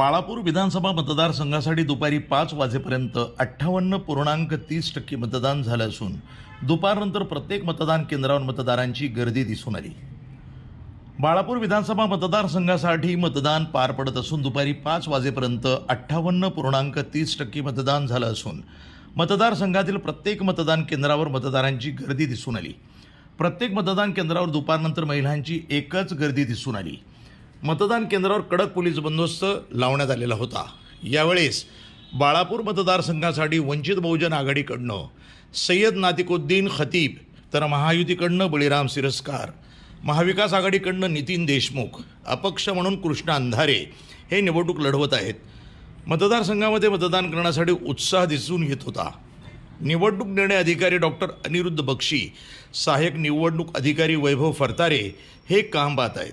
बाळापूर विधानसभा मतदारसंघासाठी दुपारी पाच वाजेपर्यंत अठ्ठावन्न पूर्णांक तीस टक्के मतदान झालं असून दुपारनंतर प्रत्येक मतदान केंद्रावर मतदारांची गर्दी दिसून आली. बाळापूर विधानसभा मतदारसंघासाठी मतदान पार पडत असून दुपारी पाच वाजेपर्यंत अठ्ठावन्न पूर्णांक तीस टक्के मतदान झालं असून मतदारसंघातील प्रत्येक मतदान केंद्रावर मतदारांची गर्दी दिसून आली. प्रत्येक मतदान केंद्रावर दुपारनंतर महिलांची एकच गर्दी दिसून आली. मतदान केंद्रावर कडक पोलीस बंदोबस्त लावण्यात आलेला होता. यावेळेस बाळापूर मतदारसंघासाठी वंचित बहुजन आघाडीकडनं सय्यद नातिकुद्दीन खतीब तर महायुतीकडनं बळीराम सिरस्कार महाविकास आघाडीकडनं नितीन देशमुख अपक्ष म्हणून कृष्ण अंधारे हे निवडणूक लढवत आहेत. मतदारसंघामध्ये मतदान करण्यासाठी उत्साह दिसून येत होता. निवडणूक निर्णय अधिकारी डॉक्टर अनिरुद्ध बक्षी सहाय्यक निवडणूक अधिकारी वैभव फरतारे हे काम पाहत आहेत.